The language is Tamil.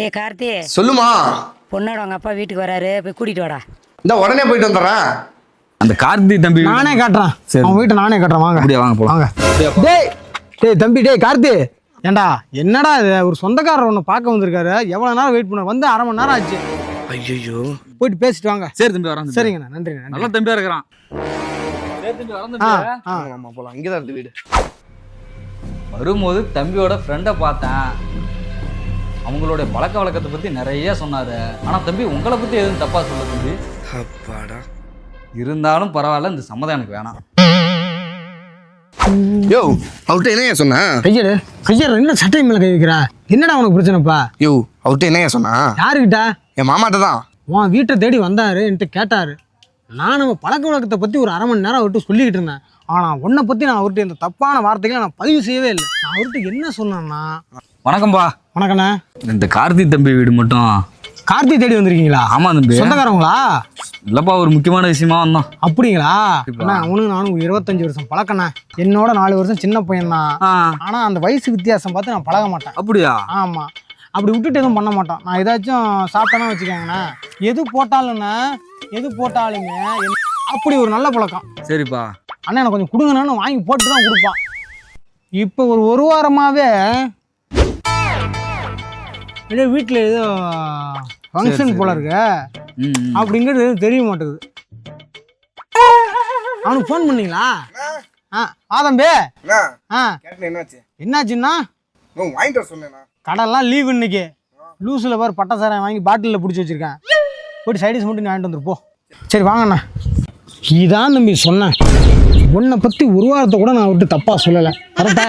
டேய் கார்த்தி. சொல்லுமா. பொண்ணோட அவங்க அப்பா வீட்டுக்கு வராரு. போய் கூட்டிட்டு வாடா. இந்த உடனே போயிட்டு வந்துடுறேன் அந்த கார்த்தி தம்பி நானே காட்டுறேன். சரி. அவன் வீட்டை நானே காட்டுறேன். வாங்க. அப்படியே வாங்க போலாம். வாங்க. டேய் டேய் தம்பி டேய் கார்த்தி. ஏண்டா என்னடா இது? ஒரு சொந்தக்காரர் ஒன்று பார்க்க வந்திருக்காரு. எவ்வளோ நேரம் வெயிட் பண்ண? வந்து அரை மணி நேரம் ஆச்சு. ஐயோ போயிட்டு பேசிட்டு வாங்க. சரி தம்பி வரேன். சரிங்கண்ணா நன்றிண்ணா நன்றி நல்ல தம்பியா இருக்கிறான். சரி தம்பி வரேன் ஆ தம்பி. ஆ ஆமா போலாம். இங்கே தான் இருக்கு வீடு. வரும்போது தம்பியோட ஃப்ரெண்டை பார்த்தேன். அவங்களுடைய பழக்க வழக்கத்தை பற்றி நிறைய சொன்னார். ஆனால் தம்பி உங்களை பற்றி எதுவும் தப்பாக சொல்ல தம்பி. அப்பாடா. இருந்தாலும் பரவாயில்ல இந்த சம்மதம் எனக்கு வேணாம். யோ அவர்கிட்ட என்னையா சொன்னா? கையடு கையடு என்ன சட்டை மேலே கை வைக்கிற? என்னடா உனக்கு பிரச்சனைப்பா? யோ அவர்கிட்ட என்னையா சொன்னா? யாருக்கிட்ட என் மாமாட்ட தான் உன் வீட்டை தேடி வந்தாரு என்கிட்ட கேட்டாரு. நான் நம்ம பழக்க வழக்கத்தை பற்றி ஒரு அரை மணி நேரம் அவர்கிட்ட சொல்லிக்கிட்டு இருந்தேன். ஆனால் உன்னை பற்றி நான் அவர்கிட்ட இந்த தப்பான வார்த்தைகளை நான் பதிவு செய்யவே இல்லை. நான் அவர்கிட்ட என்ன சொன்னேன்னா வணக்கம்பா. வணக்கண்ணே இந்த கார்த்தி தம்பி வீடு மட்டும். கார்த்தி தேடி வந்திருக்கீங்களா? ஆமாம் தம்பி. சொந்தக்காரங்களா இல்லைப்பா ஒரு முக்கியமான விஷயமா வந்தோம் அப்படிங்களா? அண்ணா அவனுக்கு நானும் இருபத்தஞ்சு வருஷம் பழக்கண்ணே என்னோட நாலு வருஷம் சின்ன பையன் தான். ஆ. ஆனால் அந்த வயசு வித்தியாசம் பார்த்து நான் பழக மாட்டேன். அப்படியா? ஆமாம் அப்படி விட்டுட்டு எதுவும் பண்ண மாட்டோம். நான் ஏதாச்சும் சாப்பிட்டேன்னா வச்சுக்கோங்கண்ணே. எது போட்டாலும்ண்ணே எது போட்டாலுமே அப்படி ஒரு நல்ல பழக்கம். சரிப்பா. அண்ணா எனக்கு கொஞ்சம் கொடுங்கண்ணு வாங்கி போட்டு தான் கொடுப்பான். இப்போ ஒரு ஒரு வாரமாகவே ஏதோ வீட்டில் ஏதோ ஃபங்க்ஷன் போல இருக்கு. அப்படிங்கிறது எதுவும் தெரிய மாட்டேங்குது. அவனுக்கு ஃபோன் பண்ணீங்களா? ஆ ஆ தம்பி. ஆ. என்னாச்சு? என்னாச்சுன்னா? வாங்கிட்டு சொன்னேண்ணா கடைலாம் லீவ் இன்னைக்கு. லூஸில் பாரு பட்டை சாராயம் வாங்கி பாட்டிலில் பிடிச்சி வச்சிருக்கேன். போயிட்டு சைடிஸ் மட்டும் நீ வாங்கிட்டு வந்துரு போ. சரி வாங்கண்ணா இதான் தம்பி சொன்னேன். உன்னை பற்றி ஒரு வாரத்தை கூட நான் விட்டு தப்பாக சொல்லலை. கரெக்டா